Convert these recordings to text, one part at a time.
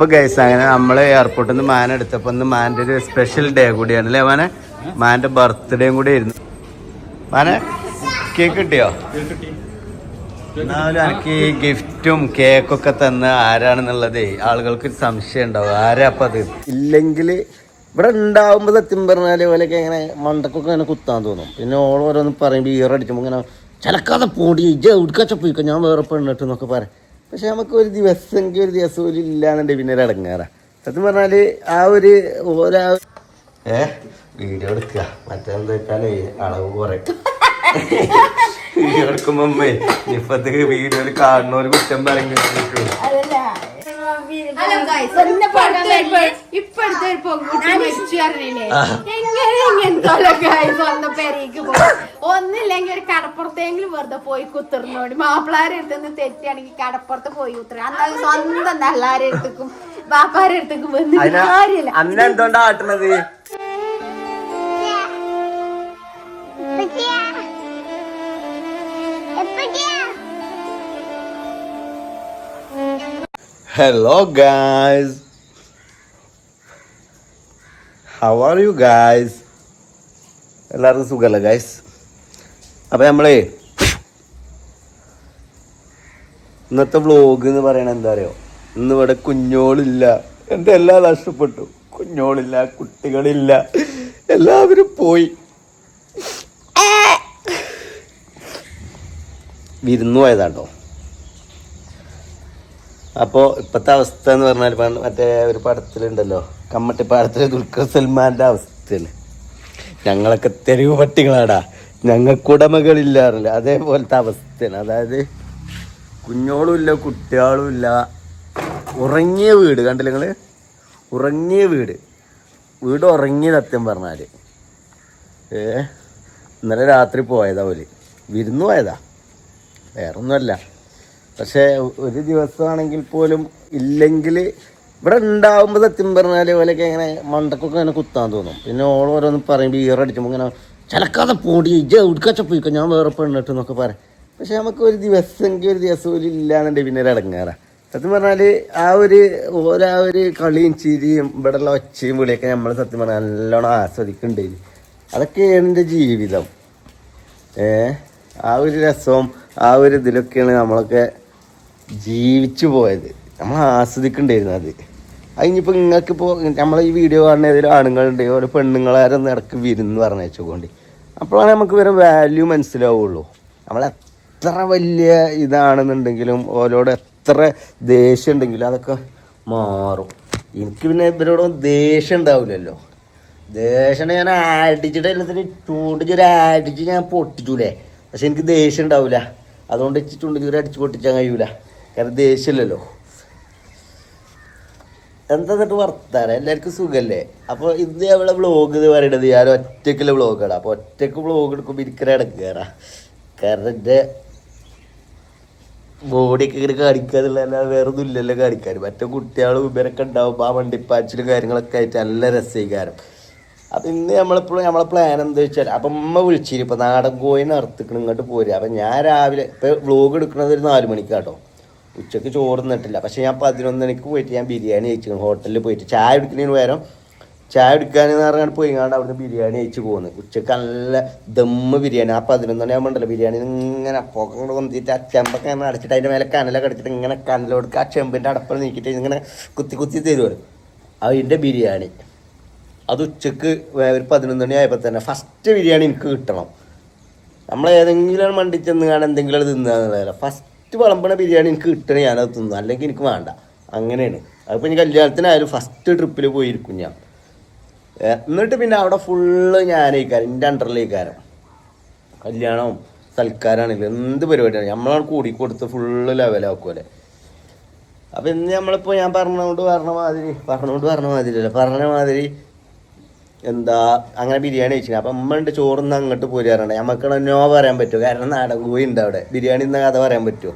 ഇപ്പൊ ഗൈസ് അങ്ങനെ നമ്മൾ എയർപോർട്ടിൽ നിന്ന് മാൻ എടുത്തപ്പോ മാന്റെ ഒരു സ്പെഷ്യൽ ഡേ കൂടിയാണ് അല്ലേ മാനെ? മാന്റെ ബർത്ത്ഡേയും കൂടി ആയിരുന്നു. മാനെ കേക്ക് കിട്ടിയോ? എന്നാലും എനിക്ക് ഈ ഗിഫ്റ്റും കേക്കൊക്കെ തന്ന ആരാണെന്നുള്ളതേ ആളുകൾക്ക് സംശയം ഉണ്ടാവും. ആരാ അപ്പൊ അത്? ഇല്ലെങ്കിൽ ഇവിടെ ഉണ്ടാവുമ്പോ സത്യം പറഞ്ഞാൽ ഓലൊക്കെ ഇങ്ങനെ മണ്ടക്കൊക്കെ ഇങ്ങനെ കുത്താൻ തോന്നും. പിന്നെ ഓൾ ഓരോന്ന് പറയുമ്പോൾ ഈറടിച്ചുമ്പോൾ ഇങ്ങനെ ചിലക്കാതെ പൊടി ഇജ ഉടുക്കാച്ച പോയിക്കോ ഞാൻ വേറെ പെണ്ണിട്ട് എന്നൊക്കെ പറയാം. പക്ഷെ നമുക്ക് ഒരു ദിവസമെങ്കിൽ ഒരു ദിവസം ഒരു ഇല്ലാന്നുണ്ടെങ്കിൽ പിന്നെ ഒരു സത്യം പറഞ്ഞാൽ ആ ഒരു ഓരോ ഏ? വീഡിയോ എടുക്കുക മറ്റേന്താ വെച്ചാലേ അളവ് കുറയ്ക്കും. അമ്മേ ഇപ്പത്തെ വീഡിയോയിൽ കാണുന്ന ഒരു കുറ്റം ഗൈസ് ഇപ്പോഴത്തെ ഒരു പെൺകുട്ടി മരിച്ചു പറഞ്ഞില്ലേ? എങ്ങനെ ഇങ്ങനത്തെ ഗൈസ് വന്ന പെരേക്ക് പോകും? ഒന്നില്ലെങ്കിൽ ഒരു കടപ്പുറത്തെങ്കിലും വെറുതെ പോയി കുത്തിർന്നോടി. മാപ്പിളാരെ അടുത്തുനിന്ന് തെറ്റാണെങ്കിൽ കടപ്പുറത്ത് പോയി കുത്തിറ അന്നത് സ്വന്തം നല്ലാരെ അടുത്തേക്കും ബാപ്പാരെ അടുത്തേക്കും വന്നിട്ട് കാര്യമില്ല. അന്ന് hello guys how are you guys എല്ലാവർക്കും സുഖമല്ലേ ഗായ്സ് അപ്പം നമ്മളേ ഇന്നത്തെ വ്ലോഗ് എന്ന് പറയണത് എന്താ അറിയോ? ഇന്ന് ഇവിടെ കുഞ്ഞോളില്ല. എന്റെ എല്ലാം നഷ്ടപ്പെട്ടു. കുഞ്ഞോളില്ല കുട്ടികളില്ല. എല്ലാവരും പോയി. വിരുന്നു പോയതാട്ടോ. അപ്പോൾ ഇപ്പോഴത്തെ അവസ്ഥ എന്ന് പറഞ്ഞാൽ മറ്റേ ഒരു പടത്തിലുണ്ടല്ലോ കമ്മട്ടിപ്പാടത്തിലെ ദുൽഖർ സൽമാന്റെ അവസ്ഥയിൽ ഞങ്ങളൊക്കെ തെരുവ് പട്ടികളാടാ. ഞങ്ങൾക്കുടമകളില്ലാറില്ല അതേപോലത്തെ അവസ്ഥയാണ് അതായത് കുഞ്ഞോളുമില്ല ഇല്ല ഉറങ്ങിയ വീട് കണ്ടില്ല നിങ്ങൾ ഉറങ്ങിയ വീട്. വീട് ഉറങ്ങിയ സത്യം പറഞ്ഞാൽ ഏ? ഇന്നലെ രാത്രി പോയതാ പോലെ വിരുന്ന് പോയതാ. വേറൊന്നുമല്ല. പക്ഷേ ഒരു ദിവസമാണെങ്കിൽ പോലും ഇല്ലെങ്കിൽ ഇവിടെ ഉണ്ടാവുമ്പോൾ സത്യം പറഞ്ഞാൽ ഓലൊക്കെ ഇങ്ങനെ മണ്ടക്കൊക്കെ ഇങ്ങനെ കുത്താൻ തോന്നും. പിന്നെ ഓൾ ഓരോന്ന് പറയുമ്പോൾ ഈറടിച്ചുമ്പോൾ ഇങ്ങനെ ചിലക്കാതെ പോടി ഇജ്ജ ഉടുക്കച്ച പോയിക്കോ ഞാൻ വേറെ പെണ്ണിട്ട് എന്നൊക്കെ പറയാം. പക്ഷെ നമുക്ക് ഒരു ദിവസമെങ്കിൽ ഒരു ദിവസം ഒരു ഇല്ലാന്നുണ്ടെങ്കിൽ പിന്നെ ഒരു ഇടങ്ങാറാ. സത്യം പറഞ്ഞാൽ ആ ഒരു ഓരോ ഒരു കളിയും ചിരിയും ഇവിടെയുള്ള ഒച്ചയും വിളിയൊക്കെ നമ്മൾ സത്യം പറഞ്ഞാൽ നല്ലോണം ആസ്വദിക്കുന്നുണ്ട് അതൊക്കെയാണ് എന്റെ ജീവിതം. ഏ? ആ ഒരു രസവും ആ ഒരു ഇതിലൊക്കെയാണ് നമ്മളൊക്കെ ജീവിച്ചു പോയത്. നമ്മൾ ആസ്വദിക്കണ്ടായിരുന്നു അത്. അതിനിപ്പോൾ നിങ്ങൾക്കിപ്പോൾ നമ്മളെ ഈ വീഡിയോ കാണുന്ന ഏതെങ്കിലും ആണുങ്ങളുണ്ട് ഓരോ പെണ്ണുങ്ങളാരും ഇടയ്ക്ക് വിരുന്ന് പറഞ്ഞു വെച്ചുകൊണ്ട് അപ്പോഴാണ് നമുക്ക് വേറെ വാല്യൂ മനസ്സിലാവുള്ളൂ. നമ്മൾ എത്ര വലിയ ഇതാണെന്നുണ്ടെങ്കിലും ഓരോട് എത്ര ദേഷ്യം ഉണ്ടെങ്കിലും അതൊക്കെ മാറും. എനിക്ക് പിന്നെ ഇവരോടൊന്നും ദേഷ്യം ഉണ്ടാവില്ലല്ലോ. ദേഷ്യം ഞാൻ ആടിച്ചിട്ട് എല്ലാത്തിനും ചൂണ്ടിച്ചൊരു ആടിച്ച് ഞാൻ പൊട്ടിച്ചൂലേ. പക്ഷെ എനിക്ക് ദേഷ്യം ഉണ്ടാവില്ല. അതുകൊണ്ട് ചൂണ്ടിച്ച് ഒരു അടിച്ച് പൊട്ടിച്ചാൻ കഴിയൂല. കാരണം ദേഷ്യമില്ലല്ലോ. എന്താ എന്നിട്ട് വർത്താനം? എല്ലാവർക്കും സുഖല്ലേ? അപ്പോൾ ഇന്ന് നമ്മളെ വ്ളോഗ് എന്ന് പറയുന്നത് ഞാൻ ഒറ്റയ്ക്കുള്ള വ്ളോഗാണ് അപ്പോൾ ഒറ്റയ്ക്ക് വ്ളോഗ് എടുക്കുമ്പോൾ ഇരിക്കണ ഇടക്കേറാ കാരണം എന്റെ ബോഡിയൊക്കെ ഇങ്ങനെ കാണിക്കാതുള്ള അല്ലാതെ വേറെ ഒന്നും ഇല്ലല്ലോ കാണിക്കാൻ. മറ്റേ കുട്ടികളും ഇവരൊക്കെ ഉണ്ടാവും ആ വണ്ടിപ്പാച്ചിലും കാര്യങ്ങളൊക്കെ ആയിട്ട് നല്ല രസീകാരം അപ്പം ഇന്ന് നമ്മളിപ്പോഴും നമ്മളെ പ്ലാൻ എന്താ വെച്ചാൽ അപ്പം അമ്മ വിളിച്ചിരുന്നു ഇപ്പം നാടൻ കോയിന് അർത്തിക്കണം ഇങ്ങോട്ട് പോരുക അപ്പം ഞാൻ രാവിലെ ഇപ്പം വ്ലോഗ് എടുക്കുന്നത് ഒരു നാല് മണിക്കാട്ടോ. ഉച്ചയ്ക്ക് ചോറ് നിന്നിട്ടില്ല പക്ഷെ ഞാൻ പതിനൊന്ന് മണിക്ക് പോയിട്ട് ഞാൻ ബിരിയാണി കഴിച്ചു ഹോട്ടലിൽ പോയിട്ട് ചായ എടുക്കുന്നതിന് പകരം ചായ എടുക്കാനെന്ന് പറഞ്ഞാൽ പോയി കണ്ട് അവിടുന്ന് ബിരിയാണി കഴിച്ച് പോകുന്നത് ഉച്ചയ്ക്ക് നല്ല ദമ്മ് ബിരിയാണി. ആ പതിനൊന്നണി ആകുമ്പോണ്ടല്ലോ ബിരിയാണി. ഇങ്ങനെ അപ്പൊക്കെ കൊണ്ട് കൊന്നിട്ട് ആ ചെമ്പൊക്കെ അടച്ചിട്ട് അതിന്റെ മേലെ കനലൊക്കെ അടിച്ചിട്ട് ഇങ്ങനെ കനലോടുക്ക് ആ ചെമ്പിന്റെ അടപ്പിൽ നീക്കിയിട്ട് ഇങ്ങനെ കുത്തി കുത്തി തരുമല്ലോ അതിന്റെ ബിരിയാണി. അത് ഉച്ചയ്ക്ക് ഒരു പതിനൊന്ന് മണി ആയപ്പോൾ തന്നെ ഫസ്റ്റ് ബിരിയാണി എനിക്ക് കിട്ടണം. നമ്മൾ ഏതെങ്കിലും മണ്ടി ചെന്ന് കാണാൻ എന്തെങ്കിലും അത് തിന്നാന്നുള്ളതല്ല. ഫസ്റ്റ് വിളമ്പണ ബിരിയാണി എനിക്ക് കിട്ടണേ ഞാനത് തിന്നു. അല്ലെങ്കിൽ എനിക്ക് വേണ്ട. അങ്ങനെയാണ്. അതിപ്പോൾ ഇനി കല്യാണത്തിനായാലും ഫസ്റ്റ് ട്രിപ്പിൽ പോയിരിക്കും ഞാൻ. എന്നിട്ട് പിന്നെ അവിടെ ഫുള്ള് ഞാനേക്കാരം എന്റെ അണ്ടറിലേക്കാരം കല്യാണവും സൽക്കാരാണെങ്കിലും എന്ത് പരിപാടിയാണ്. നമ്മളാണ് കൂടി കൊടുത്ത് ഫുള്ള് ലെവലാക്കുമല്ലേ അപ്പം ഇന്ന് നമ്മളിപ്പോൾ ഞാൻ പറഞ്ഞുകൊണ്ട് പറഞ്ഞ മാതിരി പറഞ്ഞുകൊണ്ട് പറഞ്ഞ മാതിരി അല്ല പറഞ്ഞ മാതിരി എന്താ അങ്ങനെ ബിരിയാണി കഴിച്ചു അപ്പം അമ്മ ഉണ്ട് ചോറിന്ന് അങ്ങോട്ട് പോരാറുണ്ട് നമുക്ക് നോ പറയാൻ പറ്റുമോ കാരണം നാടൻ കോഴി ഉണ്ട് അവിടെ. ബിരിയാണി എന്ന കഥ പറയാൻ പറ്റുമോ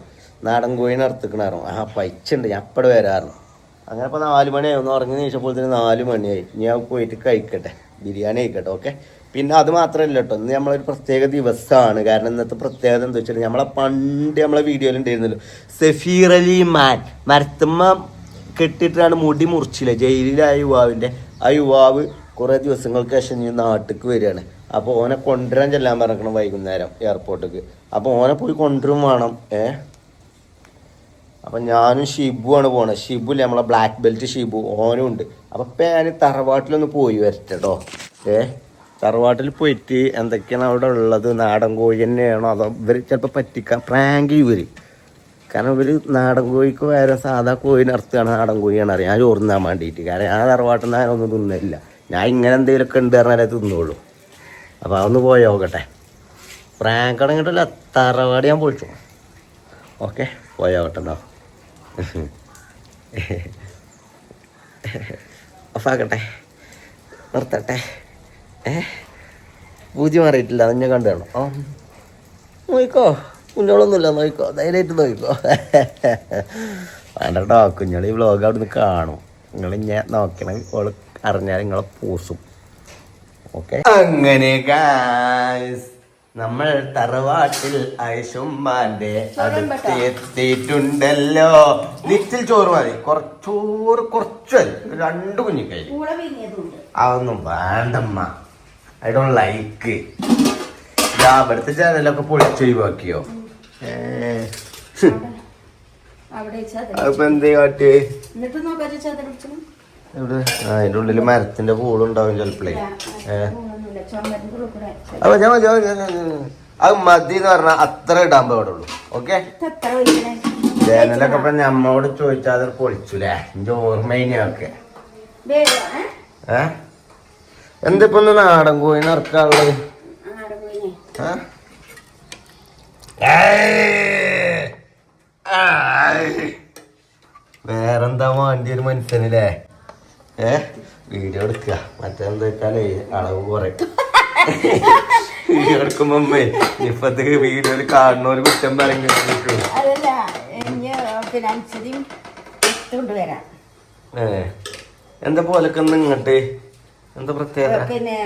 നാടൻ കോഴിനെ നടത്തിക്കണായിരുന്നു ആ പൈച്ചുണ്ട് ഞാൻ അപ്പടെ വരാറുണ്ട് അങ്ങനെ ഇപ്പോൾ നാല് മണിയായി ഒന്ന് ഉറങ്ങി നീച്ചപ്പോൾ തന്നെ നാല് മണിയായി ഞാൻ പോയിട്ട് കഴിക്കട്ടെ. ബിരിയാണി കഴിക്കട്ടെ ഓക്കെ? പിന്നെ അത് മാത്രമല്ല കേട്ടോ ഇന്ന് നമ്മളൊരു പ്രത്യേക ദിവസമാണ് കാരണം ഇന്നത്തെ പ്രത്യേകത എന്താ വെച്ചാൽ നമ്മളെ പണ്ട് നമ്മളെ വീഡിയോയിൽ ഉണ്ടായിരുന്നല്ലോ സഫീർ അലി മാൻ. മരത്തുമ്മ കെട്ടിട്ടാണ് മുടി മുറിച്ചില്ല? ജയിലിലായ യുവാവിന്റെ. ആ യുവാവ് കുറേ ദിവസങ്ങൾക്ക് ശേഷം നീ നാട്ടിലേക്ക് വരികയാണ്. അപ്പോൾ ഓനെ കൊണ്ടുവരാൻ ചെല്ലാൻ പറഞ്ഞിരിക്കണം വൈകുന്നേരം എയർപോർട്ടിലേക്ക് അപ്പോൾ ഓനെ പോയി കൊണ്ടുവരും വേണം. ഏ? അപ്പം ഞാനും ഷിബുവാണ് പോണത്. ഷിബു ഇല്ലേ നമ്മളെ ബ്ലാക്ക് ബെൽറ്റ് ഷിബു. ഓനും ഉണ്ട്. അപ്പം ഇപ്പം ഞാൻ തറവാട്ടിലൊന്ന് പോയി വരട്ടോ ഏ? തറവാട്ടിൽ പോയിട്ട് എന്തൊക്കെയാണ് അവിടെ ഉള്ളത്? നാടൻ കോഴി തന്നെയാണോ? അതോ ഇവർ ചിലപ്പോൾ പറ്റിക്കാൻ പ്രാങ്ക് ഇവർ കാരണം ഇവർ നാടൻ കോഴിക്ക് വേറെ സാധാ കോഴി അർത്ഥമാണ് നാടൻ കോഴിയാണ് അറിയാം ഞാൻ ചോറുന്നാൻ വേണ്ടിയിട്ട്. കാരണം ഞാൻ തറവാട്ടിൽ നിന്ന് ഞാനൊന്നും തിന്നില്ല. ഞാൻ ഇങ്ങനെ എന്തെങ്കിലുമൊക്കെ ഉണ്ട് പറഞ്ഞാലേ തിന്നുള്ളൂ അപ്പോൾ അതൊന്ന് പോയി നോക്കട്ടെ. പ്രാങ്ക് അടങ്ങിയിട്ടില്ല തറവാട് ഞാൻ പൊളിച്ചു. ഓക്കെ പോയോട്ടെ എന്നാ. ഓഫാക്കട്ടെ നിർത്തട്ടെ. ഏ? പൂജ്യം മാറിയിട്ടില്ല ഞാൻ കണ്ടു വേണം ആ നോയിക്കോ കുഞ്ഞോളൊന്നുമില്ല നോയിക്കോ ധൈര്യമായിട്ട് നോയിക്കോ. വേണ്ട കേട്ടോ കുഞ്ഞോളി വ്ലോഗ് നിന്ന് കാണും. നിങ്ങൾ ഞാൻ നോക്കണം ഓൾ അറിഞ്ഞാൽ നിങ്ങളെ പൂസും. ഓക്കെ അങ്ങനെ നമ്മൾ തറവാട്ടിൽ ഐഷുമ്മാന്റെ അടുത്ത് എത്തിയിട്ടുണ്ടല്ലോ. ലിറ്റിൽ ചോറ് മതി. കുറച്ചോറ് കുറച്ച് രണ്ട് കുഞ്ഞിക്കൈ പിരിഞ്ഞതുണ്ട് അതൊന്നും വേണ്ടമ്മ. ഐ ഡോൺ ലൈക്ക് അവിടുത്തെ ചാനലൊക്കെ പൊളിച്ചൊഴിവാക്കിയോ ഏ. അവിടെ ചതൽ അതിപ്പോ എന്തേ കാട്ടി ഇവിടെ ആ അതിന്റെ ഉള്ളിൽ മരത്തിന്റെ പൂളുണ്ടാവും ചിലപ്പോഴേ ഏഹ് ഉള്ളിൽ അപ്പൊ ഞാൻ മതി. അത് മതി എന്ന് പറഞ്ഞാൽ അത്ര ഇടാൻ പാടുള്ളൂ ഓക്കെ? വേനലൊക്കെ ജനലൊക്കെ ഇപ്പൊ നമ്മോട് ചോദിച്ചാൽ അത് പൊളിച്ചുല്ലേ എന്റെ ഓർമ്മയിനൊക്കെ ഏ? എന്തിപ്പോ ഒന്ന് നാടൻ കോഴിനെ. ഇറക്കാനുള്ളത്! വേറെന്താ വേണ്ടി ഒരു മനുഷ്യനില്ലേ? ഏ? വീഡിയോ എടുക്കുക. മറ്റെന്താ വെച്ചാലേ അളവ് കുറയും വീഡിയോ എടുക്കുമ്പോ ഇപ്പത്തേക്ക് വീഡിയോയിൽ കാണുന്നവര് കുറ്റം പറഞ്ഞു അതല്ല ഇനി പിന്നെ അനുസരിയും കൊണ്ടുവരാം ഏ? എന്താ പോലൊക്കെ ഇങ്ങോട്ട്? എന്താ പ്രത്യേകത? പിന്നെ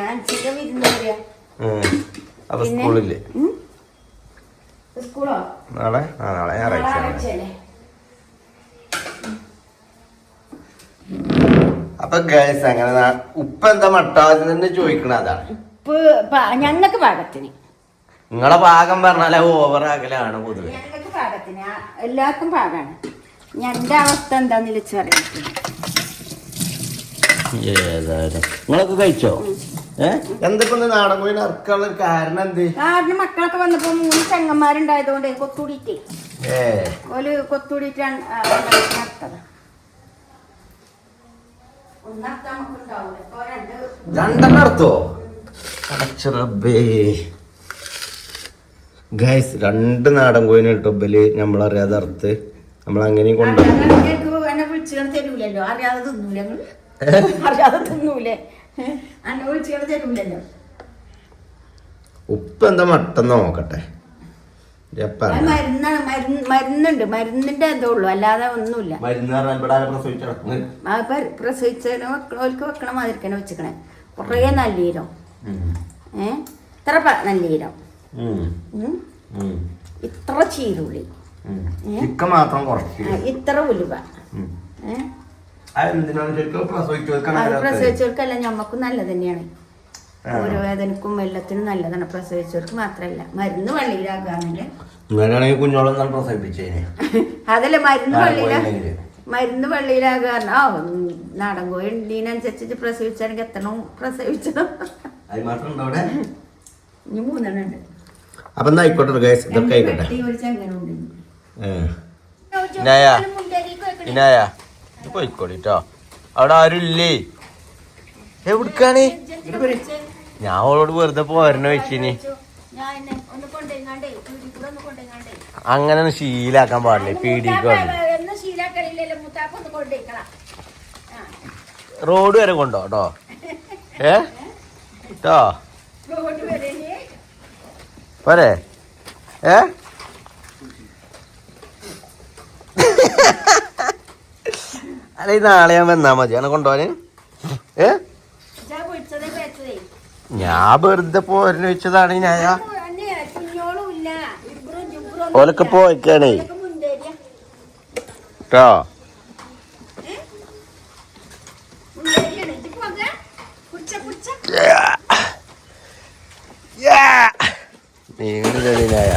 അപ്പൊ സ്കൂളിൽ സ്കൂളില്ലേ? സ്കൂളോ? നാളെ? ആ നാളെ ഞായറാഴ്ച അപ്പൊ ഗേൾസ് അങ്ങനെ ഉപ്പ എന്താ മട്ടാദ്യം തന്നെ ചോദിക്കണ അതാണ്. ഉപ്പ് ഞങ്ങൾക്ക് പാകത്തിന്. നിങ്ങളെ പാകം പറഞ്ഞാലേ ഓവർ ആകലാണ് പൊതുവെ. ഞങ്ങൾക്ക് പാകത്തിന്. എല്ലാവർക്കും പാകാണ്. എന്റെ അവസ്ഥ എന്താന്ന് വിളിച്ചറിയാം ഏതായാലും. നിങ്ങളൊക്കെ കഴിച്ചോ? ഇന്ന് നാടൻ കോഴി ഇറക്കാനുള്ള കാരണം എന്ത്? കാരണം മക്കളൊക്കെ വന്നപ്പോ മൂന്ന് ചെങ്ങന്മാരുണ്ടായതുകൊണ്ട് കൊത്തൂടിയിട്ടേ ഏ. ഓൽ രണ്ടെണ്ണം എടുത്തോ? അടച്ചറബേ ഗൈസ് രണ്ട് നാടൻ കോയിന് ഇട്ടൊബൽ നമ്മളറിയാതെ അറുത്ത്. നമ്മൾ തരൂലല്ലോ അറിയാതെ തിന്നൂല അറിയാതെ തിന്നൂലേ വിളിച്ചുകൊണ്ട് തരൂലല്ലോ ഉപ്പ് എന്താ മട്ടെന്ന് നോക്കട്ടെ. മരുന്നാണ് മരുന്ന് മരുന്നുണ്ട്. മരുന്നിന്റെ എന്തോ ഉള്ളു. അല്ലാതെ ഒന്നുമില്ല. പ്രസവിച്ചതിന് ഓൽക്ക് വെക്കണ മാതിരിക്കണ വെച്ചിക്കണേ. കുറേ നല്ലീരം. ഏ? ഇത്ര നല്ലീരം. ഇത്ര ചീരുള്ളി. മാത്രം ഇത്ര ഉലുവ. ഏ? പ്രസവിച്ചവർക്കല്ല ഞമ്മക്കും നല്ലത് തന്നെയാണ്. ഓരോ വേദനക്കും വെള്ളത്തിനും നല്ലതാണ് പ്രസവിച്ചവർക്ക് മാത്രമല്ല മരുന്ന് വള്ളിയിലാകാണെങ്കിൽ അങ്ങനെയാണെങ്കിൽ കുഞ്ഞോളം പ്രസവിപ്പിച്ചേനെ. അതല്ല മരുന്ന് വള്ളിയില. മരുന്ന് വള്ളിയിലാകാരണം ആ നാടൻ കോഴി ഇതിനനുസരിച്ച് പ്രസവിച്ചാണെങ്കിൽ ഉണ്ടോ അവിടെ? ഇനി മൂന്നെണ്ണം ഉണ്ട്. അപ്പൊ എന്നാ ആയിക്കോട്ടെ ഗൈസ് ഇതൊക്കെ ആയിക്കോട്ടെ. ഇനായ ഇനായ ഇത് പോയിക്കോളിട്ടോ അവിടെ ആരും ഇല്ലേ എവിടുക്കാണ് ഞാൻ അവളോട് വെറുതെ പോരണ വെച്ചിനി അങ്ങനെ ഒന്ന് ശീലാക്കാൻ പാടില്ല പീഡിക്ക് റോഡ് വരെ കൊണ്ടോ കേട്ടോ? ഏ? കേട്ടോ? പോരെ? ഏ? അല്ല നാളെ ഞാൻ വന്നാ മതി. അങ്ങനെ കൊണ്ടുപോവാൻ ഏ? ഞാൻ വെറുതെ പോരന് വെച്ചതാണ് ഞാൻ ഓലൊക്കെ പോയിക്കാണേ. കേട്ടോ മീനുകളിലായ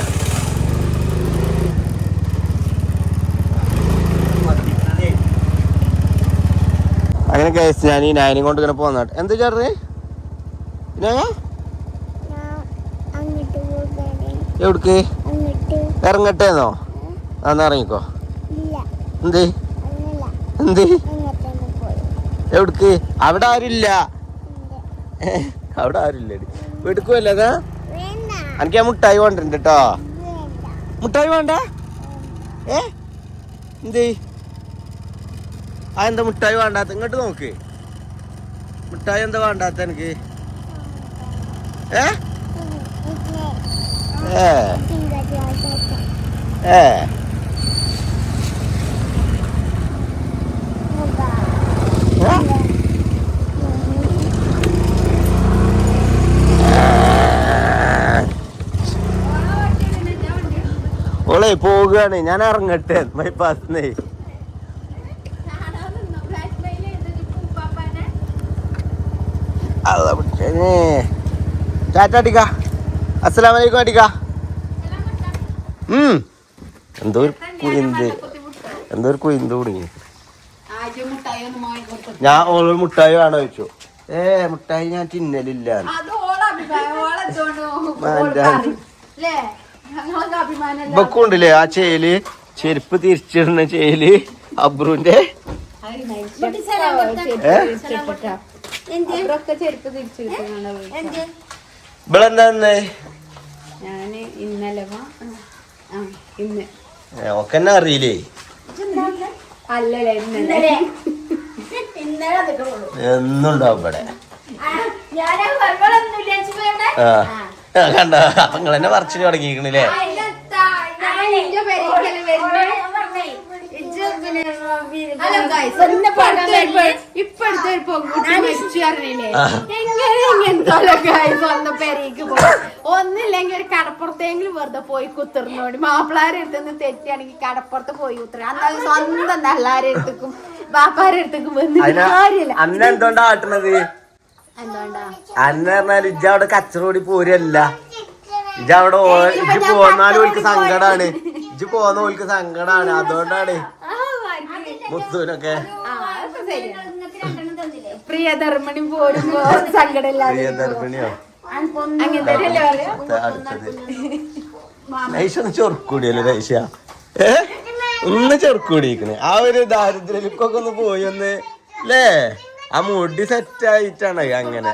അങ്ങനെ കേസ് ഞാൻ ഈ നായനും കൊണ്ട് ഇങ്ങനെ പോന്നാട്ടെ എന്താ ചേർന്നേ എവിടക്ക്? ഇറങ്ങട്ടേന്നോ? അന്ന് ഇറങ്ങിക്കോ. എന്ത്? എന്ത്? എവിടക്ക്? അവിടെ ആരുമില്ല. അവിടെ ആരുമില്ല വേണ്ട. എനിക്ക് ആ മുട്ടായി കൊണ്ടുണ്ട് കേട്ടോ മുട്ടായി വേണ്ട? ഏ? എന്ത്? ആ എന്താ മുട്ടായി വേണ്ടാത്ത? ഇങ്ങോട്ട് നോക്ക്. മുട്ടായി എന്താ വേണ്ടാത്ത എനിക്ക് ഏ? ഏ? ഓളെ പോവുകയാണ്. ഞാൻ ഇറങ്ങട്ടെ. ബൈപ്പാസിന്നേ അല്ല ടാറ്റ അടിക്ക അസ്സലാം വലൈക്കും അടിക്ക എന്തോ ഒരു കുയിന്ത് എന്തോ ഒരു കുയിന്ത് കുടുങ്ങി ഞാൻ ഓളൊരു മുട്ടായി വേണോ ചോദിച്ചു. ഏ മുട്ടായി ഞാൻ തിന്നലില്ല. ഇബക്കുണ്ടല്ലേ ആ ചേൽ? ചെരുപ്പ് തിരിച്ചിടുന്ന ചേൽ? അബ്രുവിന്റെ ഏ? ചെരുപ്പ് തിരിച്ചു ഇവളെന്താ ഞാൻ ഇന്നലെ വാ ആ ഇന്ന്. ഒക്കെ എന്നെ അറിയില്ലേ? അല്ലല്ലേ ഇന്നലെ. എന്നുണ്ടാവും ഇവിടെ. ആ, കണ്ട? അപ്പൊ നിങ്ങൾ തന്നെ പറിച്ചിട്ട് തുടങ്ങിയിരിക്കണില്ലേ? ഇപ്പഴത്തെ ഒരു പെൺകുട്ടി മരിച്ചു പറഞ്ഞില്ലേ? ആ. എങ്ങനെ ഇങ്ങനത്തെ കായ് സ്വന്തം പെരേക്ക് പോകും ഒന്നില്ലെങ്കിൽ ഒരു കടപ്പുറത്തെങ്കിലും വെറുതെ പോയി കുത്തിർന്നോടി. മാപ്പിളാരെ അടുത്തുനിന്ന് തെറ്റിയാണെങ്കിൽ കടപ്പുറത്ത് പോയി കുത്തിരി അന്നത് സ്വന്തം നല്ലാരെ അടുത്തേക്കും ബാപ്പാരെ അടുത്തേക്കും അതിന് കാര്യമില്ല. അന്ന ആട്ടണത്? എന്തുകൊണ്ടാ അന്ന പറഞ്ഞാൽ ഇജ്ജ അവിടെ കച്ചറോടി പോരല്ല. ഇജ്ജ അവിടെ ഇജ്ജ് പോന്നാലും ഓൽക്ക് സങ്കടാണ്. ഇജ്ജ് പോന്ന ഓൽക്ക് സങ്കടാണ്. അതുകൊണ്ടാണ് മുത്തുവിനൊക്കെ പ്രിയധർമ്മണി പോരുമ്പോ സങ്കടമില്ലാതെ പ്രിയധർമ്മിണിയോ? നൈഷ ഒന്ന് ചെറുക്കൂടിയല്ലേ നൈഷ ഏ? ഒന്ന് ചെറുക്കൂടിയിരിക്കണേ. ആ ഒരു ദാരിദ്ര്യ ലുക്കൊക്കെ ഒന്ന് പോയി ഒന്ന് അല്ലേ ആ മുടി സെറ്റ് ആയിട്ടാണ് അങ്ങനെ.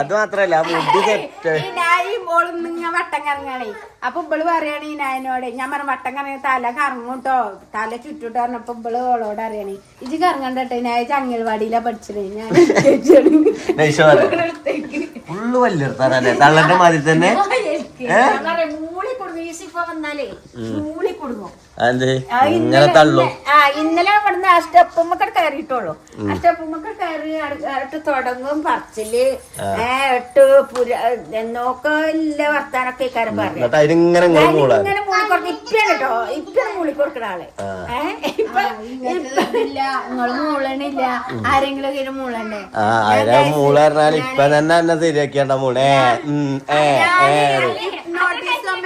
അത് മാത്രല്ല ആ മുടി സെറ്റ് ഈ നായി മോളും നിങ്ങ വട്ടം കറങ്ങണേ. അപ്പൊ ഇവൾ പറയണേ ഈ നായനോട് ഞാൻ പറഞ്ഞ വട്ടം കറങ്ങി തല കറങ്ങൂട്ടോ. തല ചുറ്റിട്ട് പറഞ്ഞപ്പോ ഇവൾ ഓളോട് അറിയണേ ഇജ് കറങ്ങണ്ടട്ടെ ഞാൻ ചങ്ങൽവാടിയിലാ പഠിച്ചത്. ഞാൻ ഫുള്ള് വലിയെടുത്താറല്ലേ തള്ളന്റെ മാതിരി തന്നെ. മൂളി കൊടുക്കും ഈസിപ്പോ വന്നാലേ ഇങ്ങനെ തള്ളും ഇന്നലെ അവിടുന്ന് ആ സ്റ്റെപ്പുമ്മക്ക കയറിയിട്ടുള്ളൂ ആ കയറി അടുത്ത് തുടങ്ങും പറച്ചിൽ എട്ട് പുര എന്നൊക്കെ ഇല്ല വർത്താനൊക്കെ ഇക്കാരം പറഞ്ഞു ഇങ്ങനെ മൂളിക്കൊടുക്കും ഇപ്പഴാണ് കേട്ടോ ഇപ്പഴാണ് മൂളി കൊടുക്കണ ആൾ ആ. ഏ ഇപ്പൊ ഇല്ല നിങ്ങൾ മൂളണില്ല ആരെങ്കിലും മൂളണ്ടേ മൂള പറഞ്ഞാൽ ഇപ്പൊ തന്നെ എന്നെ ശരിയാക്കിയാണ്ട മൂളേ ഏ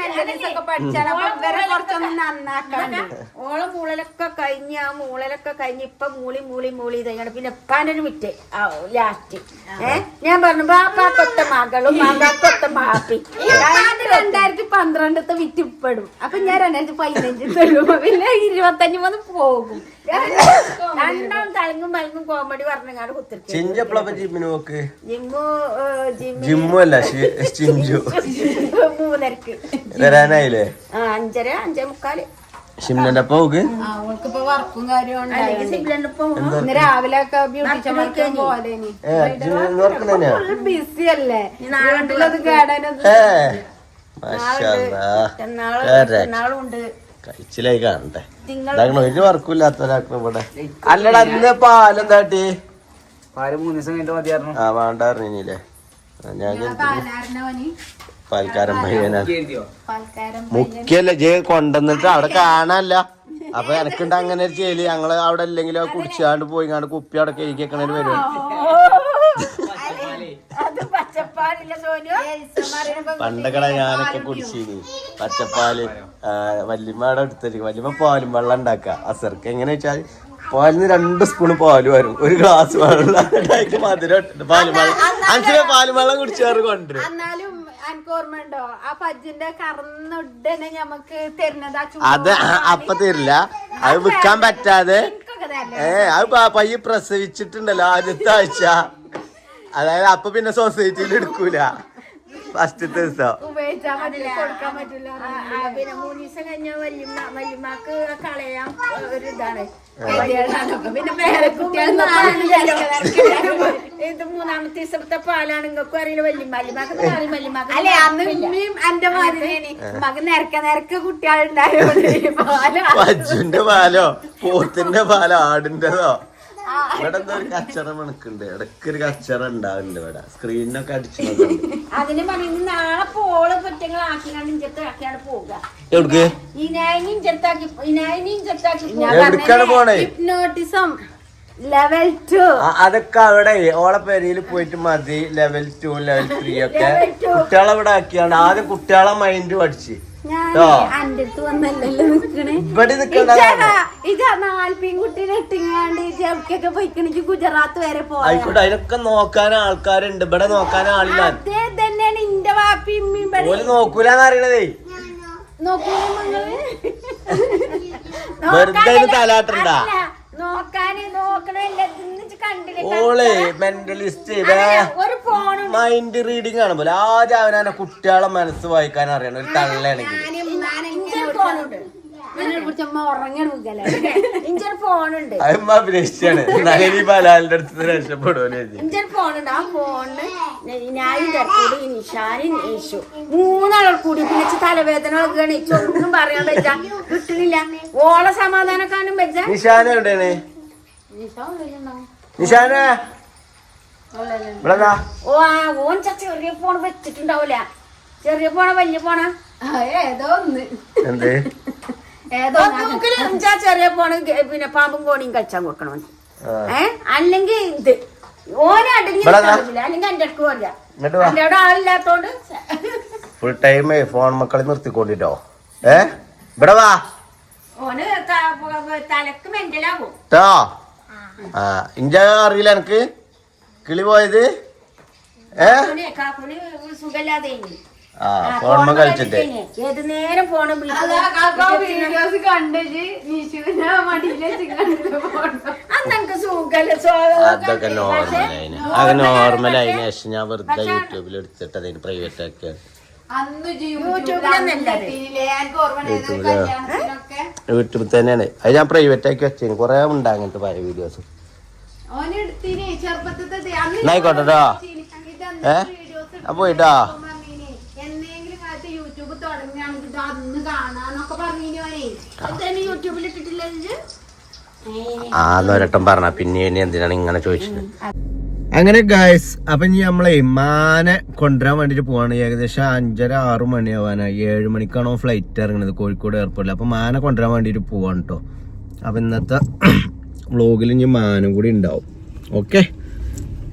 മെലഡീസ് ഒക്കെ പഠിച്ചാൽ അപ്പൊ ഇവരെ കുറച്ചൊന്ന് നന്നാക്കാണ്ട്. ഓളെ മൂളലൊക്കെ കഴിഞ്ഞ് ആ മൂളലൊക്കെ കഴിഞ്ഞ് ഇപ്പൊ മൂളി മൂളി മൂളി ഇതാണ് പിന്നെ ഉപ്പാനൊരു വിറ്റ് ലാസ്റ്റ് ഏഹ് ഞാൻ പറഞ്ഞു ബാപ്പാക്കൊത്ത മകളും മകൾക്കൊത്ത മാപ്പി. രണ്ടായിരത്തി പന്ത്രണ്ടത്തെ വിറ്റ് ഇപ്പടും. അപ്പൊ ഞാൻ രണ്ടായിരത്തി പതിനഞ്ച് തരും പിന്നെ ഇരുപത്തഞ്ച് മൂന്ന് പോകും. രണ്ടാം തലങ്ങും മലങ്ങും കോമഡി പറഞ്ഞങ്ങാട് കുത്തിരിക്കും. ജിമ്മു അല്ല ചിഞ്ചു. മൂന്നരക്ക്. വരാനായില്ലേ? ആ അഞ്ചര അഞ്ചേ മുക്കാൽ. അപ്പ നോക്ക് അവൾക്കിപ്പോ വർക്കും ഇന്ന് രാവിലെ ഒക്കെ ബ്യൂട്ടി ചമർക്കാൻ പോലെ ബിസി അല്ലേ? വീട്ടിലത് കേടാനത് ഏ മാഷാല്ലാ. Correct. നാളുണ്ട് കഴിച്ചിലായി കാണട്ടെ. തിങ്കൾ ഇതാക്കണ ഒരു വർക്കില്ലാത്ത ഒരാൾക്ക് ഇവിടെ. അല്ലടാ അന്ന് താട്ടി പാൽ മൂന്ന് ദിവസം കഴിഞ്ഞിട്ട് മതിയായിരുന്നു. ആ വേണ്ട അറിഞ്ഞില്ലേ? ഞാൻ പാൽക്കാരൻ പയ്യനാ. മുക്കിയല്ല ജെ കൊണ്ടുവന്നിട്ട് അവിടെ കാണാനല്ല. അപ്പൊ എനക്കുണ്ട് അങ്ങനെ ഒരു ചേൽ. ഞങ്ങൾ അവിടെ ഇല്ലെങ്കിലും കുടിച്ചാണ്ട് പോയി കണ്ട് കുപ്പി അവിടെ കേക്ക് വരും. സോനു? പണ്ടൊക്കെ ഞാനൊക്കെ കുടിച്ചീനി. പച്ചപ്പാൽ വല്യമ്മ വല്യമ്മയുടെ അടുത്തേക്ക് വല്യമ്മ പാലും വെള്ളം ഉണ്ടാക്ക. അസർക്ക് എങ്ങനെ വെച്ചാൽ പാലിന് രണ്ട് സ്പൂൺ പാൽ വരും. ഒരു ഗ്ലാസ് വെള്ളം മധുരം പാൽ വെള്ളം. അഞ്ചിനെ പാലും വെള്ളം കുടിച്ചാറ് കൊണ്ടുവരും. ഓർമ്മയുണ്ടോ? ആ പജ്ജിന്റെ കറന്നുടനെ ഞമ്മക്ക് തരുന്നതാ അത് അപ്പൊ തരില്ല. അത് വിൽക്കാൻ പറ്റാതെ. ഏ അത് പയ്യെ പ്രസവിച്ചിട്ടുണ്ടല്ലോ ആദ്യത്തെ ആഴ്ച. അതായത് അപ്പൊ പിന്നെ സൊസൈറ്റിയിൽ എടുക്കൂല. ഫസ്റ്റത്തെ ദിവസം. പിന്നെ മൂന്ന് ദിവസം കഴിഞ്ഞ വല്യമ്മ വല്യമ്മക്ക് കളയാം ഒരു ഇതാണ് പിന്നെ പേരെ ഇത് മൂന്നാമത്തെ ദിവസത്തെ പാലാണ്. നിങ്ങൾക്ക് അറിയില്ല. വല്യമ്മല്ലിമാക്ക് വല്യമ്മക്ക് നാളെ വല്യമ്മക്ക് അല്ലെ അന്ന് ഉമ്മയും എന്റെ മാതിരി മകൻ നിരക്ക നിരക്ക കുട്ടികളുണ്ടായോ പാൽ. പജുന്റെ പാലോ പോത്തിന്റെ പാലോ ആടിന്റെതോ? ഇവിടെ എന്തോ ഒരു കച്ചറ മണക്കുണ്ട് ഇടയ്ക്ക് ഒരു കച്ചറ ഉണ്ടാവുന്നുണ്ട് ഇവിടെ. സ്ക്രീനൊക്കെ അടിച്ചു. അതിന് പറയുന്നത് നാളെ പോൾ പറ്റങ്ങൾ ആക്കിയാണ് ഇഞ്ചത്ത് പോവുക. എവിടേക്ക്? ഇനായിനി ഇഞ്ചത്താക്കി ഇനായിനി ഇഞ്ചത്താക്കി എവിടേക്കാണ് പോണേ? ഹിപ്നോട്ടിസം ലെവൽ ടു അതൊക്കെ അവിടെ ഓളെ പെരയിൽ പോയിട്ട് മതി. ലെവൽ ടു ലെവൽ ത്രീ ഒക്കെ. കുട്ടികളെ ഇവിടെ ആക്കിയാണ് ആദ്യം കുട്ടികളെ മൈൻഡ് പഠിച്ച്. ഞാൻ. അന്റെ അടുത്ത് വന്നല്ലല്ലോ നിക്കണേ. ഇത് നാൽപ്പീൻ കുട്ടീനെ ഇട്ടിങ്ങാണ്ട് ജബ്ക്കൊക്കെ പോയിക്കണിക്ക് ഗുജറാത്ത് വരെ പോയ ആയിക്കോട്ടെ അതിനൊക്കെ നോക്കാൻ ആൾക്കാരുണ്ട്. ഇവിടെ നോക്കാൻ ആളില്ല. അതേ തന്നെയാണ് ഇന്റെ വാപ്പി ഇമ്മയും നോക്കൂലെന്ന് അറിയണതേ. നോക്കൂ നിങ്ങൾ? വെറുതെ തലാട്ടണ്ട. അല്ല, നോക്കാന് നോക്കണല്ല? കണ്ടില്ല ഓൾ മെന്റലിസ്റ്റ് ഒരു ഫോണും മൈൻഡ് റീഡിങ് ആണ്. പോലെ ആദ്യം അവനെ കുട്ടികളെ മനസ്സ് വായിക്കാൻ അറിയണം. ഒരു തള്ളയാണെങ്കിൽ. ഇഞ്ചൊരു ഫോണുണ്ട്. അതുമ്മ അഭിനയിച്ചാണ് നഗരി ബലാലിന്റെ അടുത്ത് രക്ഷപ്പെടുമല്ലോ ഇഞ്ചൊരു ഫോണുണ്ട്. ആ ഫോണിന് ഞാനും തിരക്കൂടി നിഷാനും യേശു. മൂന്നാളുകൾ കൂടി പിന്നെ ഇച്ച് തലവേദന ഗണിച്ചു ഒന്നും പറയാൻ പറ്റ കിട്ടണില്ല ഓള സമാധാനക്കാനും പറ്റ നിഷാന എവിടെയാണ്? നിഷാന. ഓ ആ ഓൻ ചെറിയ ഫോൺ വെച്ചിട്ടുണ്ടാവൂല. ചെറിയ ഫോണ വലിയ ഫോണ? ഏതോ ഒന്ന്. എന്ത്? ചെറിയ ഗ- പിന്നെ പാമ്പും കോണിയും കളിച്ചാൻ കൊടുക്കണം ആ. ഏ? അല്ലെങ്കിൽ ഇത്. ഫുൾ ടൈം ഫോൺ മക്കളെ നിർത്തിക്കൊണ്ടിട്ടോ. ഏ? ഇവിടെ വാ. ഓന് തലക്ക് മെന്റലാവും ട്ടോ. ആ ഇഞ്ച അറിയില്ല എനിക്ക്. കിളി പോയത്. ഏ? സുഖല്ലാതെ. ആ ഫോൺ കളിച്ചിട്ട്. ഏത് നേരം ഫോണ് അന്നക്ക് സുഖല്ല അതൊക്കെ നോർമൽ അത് നോർമൽ അതിന് ശേഷം ഞാൻ വെറുതെ യൂട്യൂബിൽ എടുത്തിട്ട് അതിന് പ്രൈവറ്റ് ആക്കിയത്? യൂട്യൂബിൽ തന്നെയാണ്. അത് ഞാൻ പ്രൈവറ്റ് ആക്കി വെച്ചേന്. കുറെ ഉണ്ട് അങ്ങനത്തെ പല വീഡിയോസ് ഓനെടുത്തിനെ ചെറുപ്പത്തെ എന്നായിക്കോട്ടെ ട്ടോ. ഏ? ആ പോയിട്ടോ. ഇത് അന്ന് കാണാന്നൊക്കെ പറഞ്ഞിനോനെ തന്നെ യൂട്യൂബിൽ ഇട്ടിട്ടില്ല ഇത്? ആ എന്നൊരട്ടം പറഞ്ഞ പിന്നെ ഇനി എന്തിനാണ് ഇങ്ങനെ ചോദിച്ചത്? അങ്ങനെ ഗായ്സ് അപ്പൊ ഇനി നമ്മളെ മാനെ കൊണ്ടുവരാൻ വേണ്ടിട്ട് പോവാണ്. ഏകദേശം അഞ്ചര ആറു മണിയാവാനായി. ഏഴ് മണിക്കാണോ ഫ്ലൈറ്റ് ഇറങ്ങുന്നത് കോഴിക്കോട് എയർപോർട്ടിൽ അപ്പൊ മാനെ കൊണ്ടുവരാൻ വേണ്ടിട്ട് പോവാണ് കേട്ടോ അപ്പൊ ഇന്നത്തെ വ്ളോഗിൽ ഇനി മാനും കൂടി ഉണ്ടാവും ഓക്കെ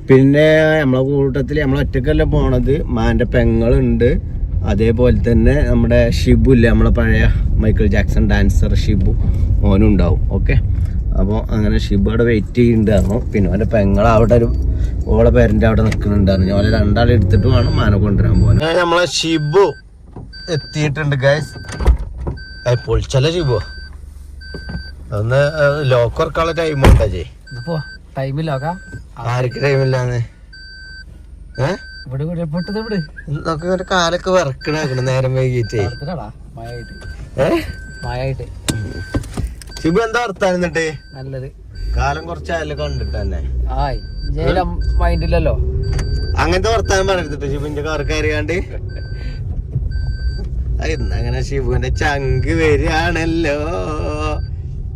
പിന്നെ നമ്മളെ കൂട്ടത്തിൽ നമ്മൾ ഒറ്റക്കല്ല പോണത്. മാന്റെ പെങ്ങളുണ്ട്. അതേപോലെ തന്നെ നമ്മുടെ ഷിബു ഇല്ലേ നമ്മളെ പഴയ മൈക്കിൾ ജാക്സൺ ഡാൻസർ ഷിബു ഓനും ഉണ്ടാവും ഓക്കെ അപ്പോൾ അങ്ങനെ ഷിബു അവിടെ വെയിറ്റ് ചെയ്യുന്നുണ്ടായിരുന്നു പിന്നെ അവന്റെ പെങ്ങൾ അവിടെ ഒരു ഓളെ പേരന്റെ അവിടെ നിൽക്കുന്നുണ്ടായിരുന്നു ഓലെ രണ്ടാളെ എടുത്തിട്ട് വേണം മാന കൊണ്ടുവരാൻ പോകാൻ. നമ്മളെ ഷിബു എത്തിയിട്ടുണ്ട് ഗൈസ് പൊളിച്ചല്ല ഷിബു? ഒന്ന് ലോക്ക് വർക്കാനുള്ള ടൈമുണ്ടോ ഇതിപ്പോ ടൈമില്ല ആർക്ക് ടൈമില്ലാന്ന് ഏ? ഇവിടെ ഇവിടെ പൊട്ടത് ഇവിടെ നമുക്ക് ഇവന്റെ കാലൊക്കെ വിറക്കണാക്കണം നേരം വൈകിട്ടേ. ശിബു എന്താ വർത്താനം എന്നിട്ട്? നല്ലത്. കാലം കുറച്ചായാലും കണ്ടിട്ട് തന്നെ. ആയി മൈൻഡില്ലല്ലോ അങ്ങനത്തെ വർത്താനം പറയരുത് ശിബുവിന്റെ കാർ അറിയാണ്ട് ഇന്ന് അങ്ങനെ ഷിബുവിന്റെ ചങ്ക് വരികയാണല്ലോ.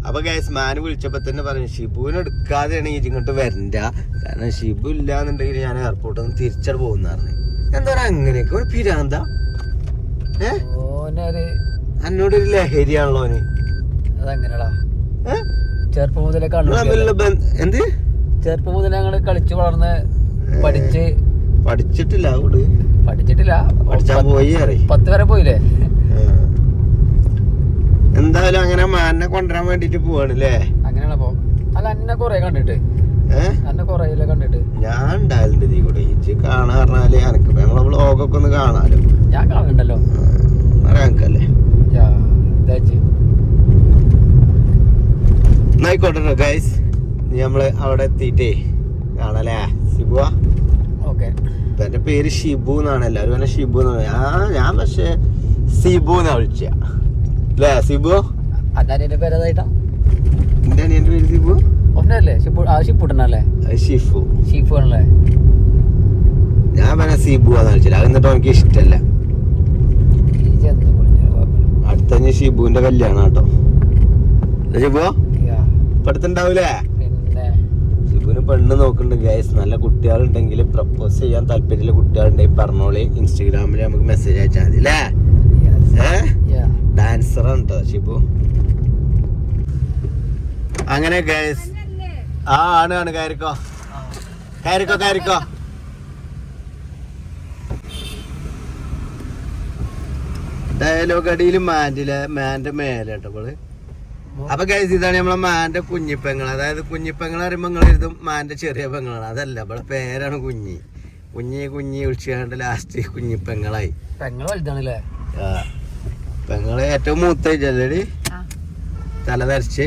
അപ്പൊ ഗൈസ് മാന് വിളിച്ചപ്പോ തന്നെ പറഞ്ഞു ഷിബുവിനെ എടുക്കാതെയാണ് ഈ ഇങ്ങോട്ട് വരണ്ട. കാരണം ഷിബു ഇല്ലാന്നുണ്ടെങ്കിൽ ഞാൻ എയർപോർട്ടിൽ നിന്ന് തിരിച്ചട് പോകുന്ന പറഞ്ഞു. എന്താ പറയാ അങ്ങനെയൊക്കെ ഒരു പിരാന്ത? എന്നോട് ഒരു ലഹരിയാണല്ലോ ഓന്. അതങ്ങനെടാ? ചെറുപ്പം മുതലേ എന്ത്? ചെറുപ്പം മുതലേ ഞങ്ങൾ കളിച്ചു വളർന്ന് പഠിച്ച് പഠിച്ചിട്ടില്ല പഠിച്ചിട്ടില്ല. പഠിച്ചാ പോയി പത്ത് വരെ പോയില്ലേ? എന്തായാലും അങ്ങനെ മാനിനെ കൊണ്ടുവരാൻ വേണ്ടിട്ട് പോവാണ് അല്ലേ അങ്ങനെയാണ് അപ്പൊ? അല്ല എന്നെ കൊറേ കണ്ടിട്ട്. ഏഹ് എന്നെ കൊറേ കണ്ടിട്ട്. ഞാൻ കൂടെ. ഇച്ച് കാണാൻ പറഞ്ഞാൽ എനക്ക് ഞങ്ങളെ വ്ളോഗൊക്കെ ഒന്ന് കാണാലോ. ഞാൻ കാണുന്നുണ്ടല്ലോ. ഗൈസ് നമ്മൾ അവിടെ എത്തിയിട്ടേ കാണാലേ. ഷിബുവാ ഓക്കെ. എന്റെ പേര് ഷിബു എന്നാണ്. എല്ലാരും എന്നെ ഷിബു എന്നാണ്. ആ ഞാൻ പക്ഷെ സിബു എന്നാ വിളിച്ച. അല്ലേ സിബു? അതാന്റെ പേരതായിട്ടാ എന്റെ അനിയന്റെ പേര് സിബു? ഒന്നല്ലേ ഷിപ്പു ആ ഷിപ്പുട്ടനല്ലേ അത് ഷിഫു. ഷീഫ് ആണല്ലേ? ഞാൻ പറഞ്ഞ സിബു എന്ന് വിളിച്ചില്ല. അത് എന്നിട്ട് എനിക്ക് ഇഷ്ടല്ല. ഈ ചെന്ന് പൊളിഞ്ഞ കുഴപ്പമില്ല. അടുത്ത ഷിബുവിന്റെ കല്യാണം കേട്ടോ അല്ലേ ഷിബു? യാ, ഇപ്പൊ അടുത്തുണ്ടാവൂലേ? പിന്നെ? ഷിബുവിന് പെണ്ണ് നോക്കുന്നുണ്ട് ഗൈസ് നല്ല കുട്ടികളുണ്ടെങ്കിൽ പ്രപ്പോസ് ചെയ്യാൻ താല്പര്യമുള്ള കുട്ടികളുണ്ടെങ്കിൽ പറഞ്ഞോളി. ഇൻസ്റ്റഗ്രാമിൽ നമുക്ക് മെസ്സേജ് അയച്ചാൽ മതി അല്ലേ yes. ഏഹ് യാ. ഡാൻസറാണ് കേട്ടോ ഷിബു? അങ്ങനെ ഗൈസ് ആ ആണ് ആണ് കയറിക്കോ. കയറിക്കോ കയറിക്കോ. ഡയലോഗ് അടിയിൽ മാൻഡിലെ മാന്റെ മേലെ കേട്ടോ നമ്മൾ അപ്പൊ ഗൈസ് ഇതാണ് നമ്മളെ മാന്റെ കുഞ്ഞിപ്പെങ്ങൾ അതായത് കുഞ്ഞിപ്പെങ്ങൾ പറയുമ്പോൾ നിങ്ങൾ എഴുതും മാന്റെ ചെറിയ പെങ്ങളാണ്. അതല്ല ഇവിടെ പേരാണ് കുഞ്ഞി. കുഞ്ഞി കുഞ്ഞി വിളിച്ചുകൊണ്ട് ലാസ്റ്റ് കുഞ്ഞിപ്പെങ്ങളായി. പെങ്ങൾ വലുതാണല്ലേ? ആ. പെങ്ങൾ ഏറ്റവും മൂത്തേജല്ലേടി തല തെറിച്ച്?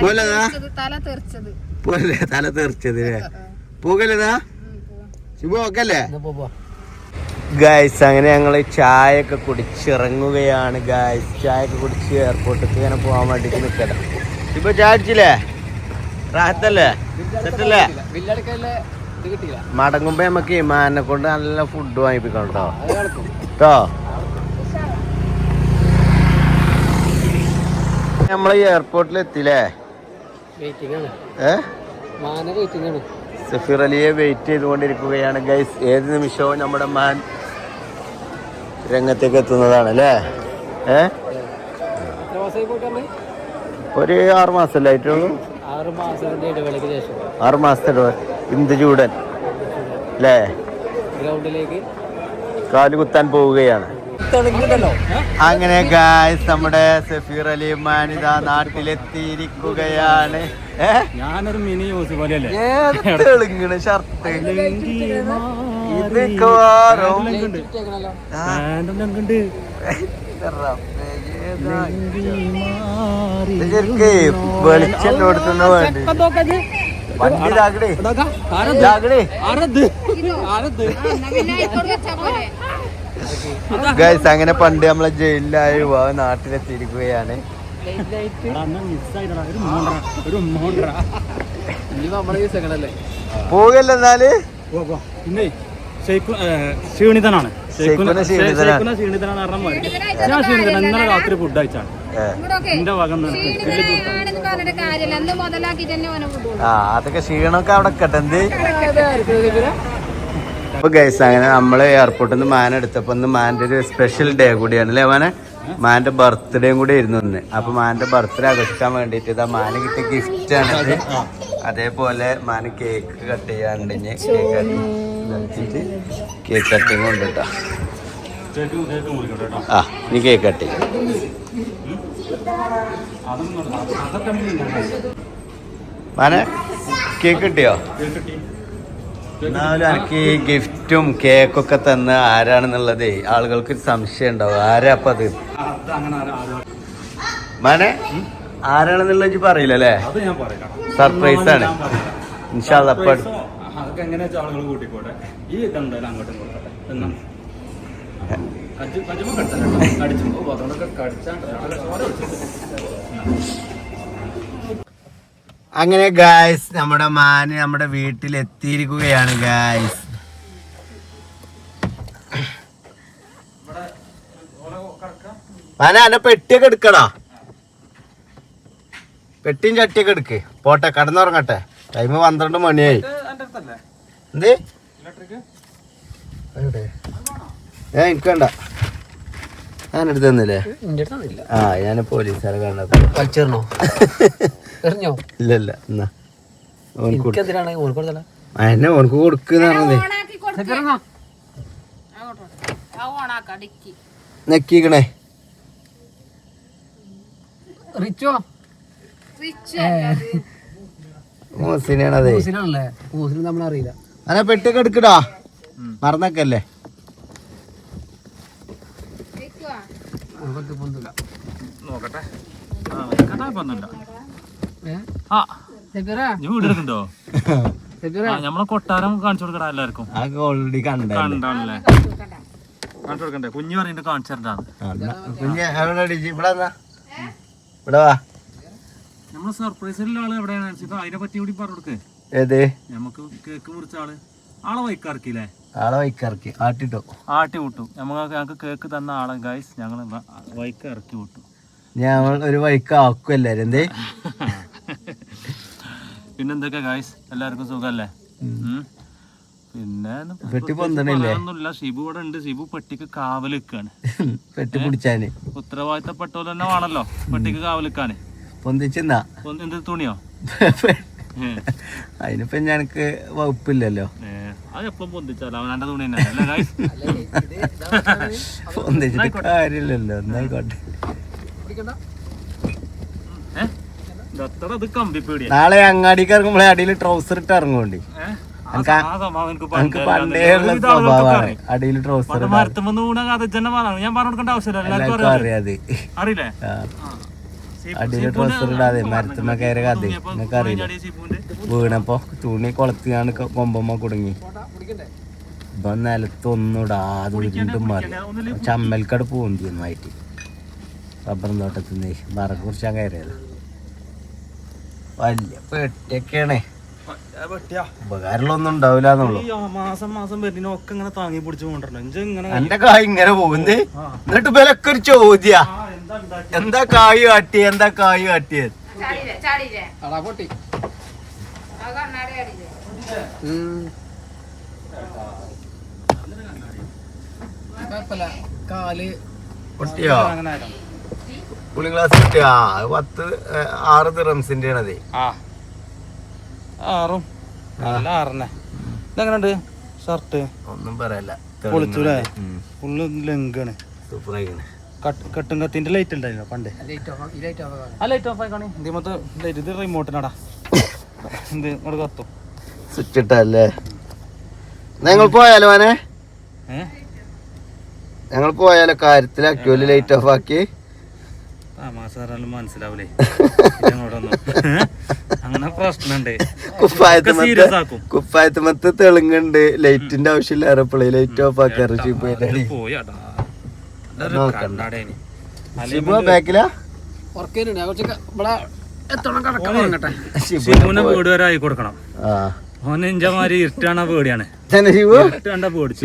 പോലതാ തല തെറിച്ചത് പോലെ തല തെറിച്ചത് പോകല്ലതാ ശിബു ഓക്കല്ലേ? എന്നാ പോ, പോ. ഗായ്സ് അങ്ങനെ ഞങ്ങൾ ചായ ഒക്കെ കുടിച്ചിറങ്ങുകയാണ്. ഗായ്സ് ചായ ഒക്കെ കുടിച്ച് എയർപോർട്ടിലേക്ക് ഇങ്ങനെ പോകാൻ വേണ്ടിട്ട് നിൽക്കട്ടെ ഇപ്പൊ ചായ അടിച്ചില്ലേ റാഹത്തല്ലേ? സെറ്റല്ലേ? ബില്ലടക്കല്ലേ ഇത് കിട്ടിയില്ല. മടങ്ങുമ്പോ നമുക്ക് ഇമാനെ കൊണ്ട് നല്ല ഫുഡ് വാങ്ങിപ്പിക്കണം കേട്ടോ കേട്ടോ നമ്മൾ എയർപോർട്ടിൽ എത്തില്ലേ സഫീർ അലിയെ വെയിറ്റ് ചെയ്തുകൊണ്ടിരിക്കുകയാണ് ഗൈസ് ഏത് നിമിഷവും നമ്മുടെ മാൻ രംഗത്തേക്ക് എത്തുന്നതാണ് അല്ലേ ഏ ഒരു ആറ് മാസല്ലേ ആയിട്ടുള്ളൂ? ആറ് മാസത്തെ ഇടവ്. ഇന്ത് ചൂടൻ. അല്ലേ? ഗ്രൗണ്ടിലേക്ക് കാൽ കുത്താൻ പോവുകയാണ്. അങ്ങനെ ഗായ്സ് നമ്മുടെ സഫീർ അലി മാൻ ഇതാ നാട്ടിലെത്തിയിരിക്കുകയാണ് ഞാനൊരു മിനി യൂസ് പോലെയല്ലേ തെളുങ്ങണ് ഷർട്ട്? ഇത് കാറും കൊടുത്തുന്ന വേണ്ടി. ഇതാക്കടേ ഗൈസ് അങ്ങനെ പണ്ട് നമ്മളെ ജയിലിലായ യുവാവ് നാട്ടിലെത്തിയിരിക്കുകയാണ്. പോകല്ലേ എന്നാൽ? പിന്നെ ക്ഷീണിതനാണ്. മാതിരി ഞാൻ ക്ഷീണിതനാണ്. ഇന്നലെ രാത്രി ഫുഡ് അയച്ചാണ് അതൊക്കെ ക്ഷീണമൊക്കെ അവിടെ നിക്കട്ടെ എന്ത്? അപ്പൊ ഗൈസ് അങ്ങനെ നമ്മൾ എയർപോർട്ടിൽ നിന്ന് മാൻ എടുത്തപ്പോ ഇന്ന് മാന്റെ ഒരു സ്പെഷ്യൽ ഡേ കൂടിയാണ് അല്ലേ മാനെ? മാന്റെ ബർത്ത്ഡേയും കൂടി ആയിരുന്നു ഇന്ന്. അപ്പൊ മാന്റെ ബർത്ത്ഡേ ആഘോഷിക്കാൻ വേണ്ടിട്ട് ഇതാ മാന് കിട്ടിയ ഗിഫ്റ്റ് ആണ് അതേപോലെ മാന് കേക്ക് കട്ട് ചെയ്യാണ്ട് കേക്ക് കേക്ക് കട്ടിങ് ഉണ്ട് ആ ഇനി കേക്ക് കട്ട് ചെയ്യും. മാനെ കേക്ക് കിട്ടിയോ? എന്നാലും എനിക്ക് ഈ ഗിഫ്റ്റും കേക്കൊക്കെ തന്ന് ആരാണെന്നുള്ളത് ആളുകൾക്ക് സംശയം ഉണ്ടാവും. ആരാ അപ്പൊ അത്? ആരാണെന്നുള്ള പറയില്ല അല്ലേ? സർപ്രൈസ് ആണ്. അപ്പൊ അങ്ങനെ ഗായ്സ് നമ്മുടെ മാന് നമ്മുടെ വീട്ടിൽ എത്തിയിരിക്കുകയാണ് ഗായ്സ് മാന അന്നെ പെട്ടിയൊക്കെ എടുക്കടാ. പെട്ടിയും ചട്ടിയൊക്കെ എടുക്ക്. പോട്ടെ കടന്നുറങ്ങട്ടെ. ടൈം പന്ത്രണ്ട് മണിയായി. എന്ത്? ഏ എനിക്ക് വേണ്ട. ഞാൻ എടുത്ത് തന്നില്ലേ. ആ ഞാൻ പോലീസുകാരെ കാണാത്ത കളിച്ചേർന്നോ എറിഞ്ഞോ? ഇല്ല ഇല്ല എന്നാ ഓനക്ക് കൊടുക്കുന്നേ നെക്കിക്കണേ റിച്ചോ? മോസിനാണതേ. നമ്മളറിയില്ല. അതെ പെട്ടൊക്കെ എടുക്കടാ മറന്നൊക്കല്ലേ നമുക്ക് പൊന്തില്ല നോക്കട്ടെ. ആ കഥാ പറഞ്ഞില്ല ആ നീ വീട് എടുക്കണ്ടോ നമ്മളെ കൊട്ടാരം കാണിച്ചു കൊടുക്കടാ എല്ലാവർക്കും. ഓൾറെഡി കണ്ടാണല്ലേ? കാണിച്ചു കൊടുക്കണ്ടേ? കുഞ്ഞു പറഞ്ഞിട്ട് കാണിച്ചു തരണ്ടാണ് നമ്മളെ സർപ്രൈസിലുള്ള ആൾ എവിടെയാണ്? അതിനെ പറ്റി കൂടി പറഞ്ഞു കൊടുക്കേ. ഏത്? നമുക്ക് കേക്ക് മുറിച്ച ആൾ. ആളെ വൈക്കാർക്കില്ലേ ആളെ വൈക്കിറക്കി ആട്ടിട്ടോ? ആട്ടി വിട്ടു. നമുക്ക് ഞങ്ങൾക്ക് കേക്ക് തന്ന ആളെ ഗൈസ് ഞങ്ങൾ വൈക്ക് ഇറക്കി വിട്ടു. ഞാൻ ഒരു വൈക്ക് ആക്കും എല്ലാരും എന്തേ? പിന്നെന്തൊക്കെ ഗൈസ് എല്ലാവർക്കും സുഖല്ലേ? പിന്നെ പെട്ടി പൊന്തണില്ല? ഷിബു ഇവിടെ ഉണ്ട്. ഷിബു പെട്ടിക്ക് കാവൽ നിൽക്കാണ് പെട്ടി പിടിച്ചാന്. ഉത്തരവാദിത്തപ്പെട്ട തന്നെ വേണല്ലോ പെട്ടിക്ക് കാവൽ നിൽക്കാന് പൊന്തിച്ചെന്നാ? എന്ത് തുണിയോ. അതിനിപ്പോ ഞങ്ങക്ക് വകുപ്പില്ലല്ലോ. പൊന്തിച്ചിട്ട് കാര്യമില്ലല്ലോ എന്നായിക്കോട്ടെ. നാളെ അങ്ങാടിക്ക് ഇറങ്ങുമ്പോഴേ അടിയിൽ ട്രൗസർ ഇട്ട് ഇറങ്ങുകൊണ്ട് എനിക്ക് എനിക്ക് പണ്ടേ പണ്ടേ ഉള്ള സ്വഭാവമാണ് അടിയിൽ ട്രൗസർ ഞാൻ പറഞ്ഞു കൊടുക്കേണ്ട ആവശ്യമില്ല. അറിയില്ലേ? അടിയിൽ ഡ്രസ് ഇടാതെ മരത്തുമ്മ കയറി കഥ നിനക്ക് അറിയില്ല വീണപ്പോ തുണി കൊളത്തിയാണ് കൊമ്പമ്മ കുടുങ്ങി. ഇപ്പൊ നിലത്തൊന്നും ഇടാതെ ഉരുണ്ടും മാറി ചമ്മൽക്കട പൂന്തി ആയിട്ട് റബ്ബറും തോട്ടത്തിൽ നിന്ന് കുറിച്ചാൻ കയറിയത്. വലിയ പെട്ടിയൊക്കെയാണേ. ഉപകാരമുള്ളൊന്നും ഉണ്ടാവില്ല എന്നുള്ളൂ. മാസം മാസം വരുന്നതിനൊക്കെ ഇങ്ങനെ താങ്ങി പിടിച്ച് എന്റെ കായ് ഇങ്ങനെ പോകുന്നത്? എന്നിട്ട് ഇവലൊക്കെ ഒരു ചോദ്യ. എന്താ കായ് കാട്ടിയത്? എന്താ കായ് കാട്ടിയത്? കാൽ പൊട്ടിയോ? പുളി ഗ്ലാസ് കിട്ടിയോ ആ പത്ത് ആറ് റംസിന്റെ ആണതേ ആ. ആറും. നല്ല ആറന്നെ ഇതെങ്ങനെയുണ്ട്? ഷർട്ട്? ഒന്നും പറയല്ല. പൊളിച്ചുല്ലേ? ഫുള്ള് ലങ്കാണ്. കട്ടും കത്തിന്റെ ലൈറ്റ് ഉണ്ടായില്ല പണ്ട്? ലൈറ്റ് ഓഫ് ഈ ലൈറ്റ് ഓഫ് ആ. ലൈറ്റ് ഓഫ് ആയിക്കാണി. ഇതിമത്തെ ലൈറ്റ് ഇത് റിമോട്ടിനാടാ എന്ത് ഇങ്ങോട്ട് കത്തും. സ്വിച്ച് ഇട്ടല്ലേ ഞങ്ങൾ പോയാലോ മോനെ? ഞങ്ങൾ പോയാലോ? ലൈറ്റ് ഓഫ് ആക്കി. മനസ്സിലാവൂലേ. ഇതങ്ങോട്ടൊന്നും. അങ്ങനെ പ്രശ്നമുണ്ട് കുപ്പായത്തുമത്ത് തെളുങ്ങുണ്ട്. ലൈറ്റിന്റെ ആവശ്യമില്ല ഇറപ്പിളി ലൈറ്റ് ഓഫ് ആക്കാറ് ഷിബു ബാക്കിലാ ഷിബുവിനെ വീട് വരെ ആയി കൊടുക്കണം ആ. ഓൻ ഇഞ്ചമാരി ഇരുട്ടാണ് പേടിയാണ്. ഇരുട്ടാണ്ട പേടിച്ചു.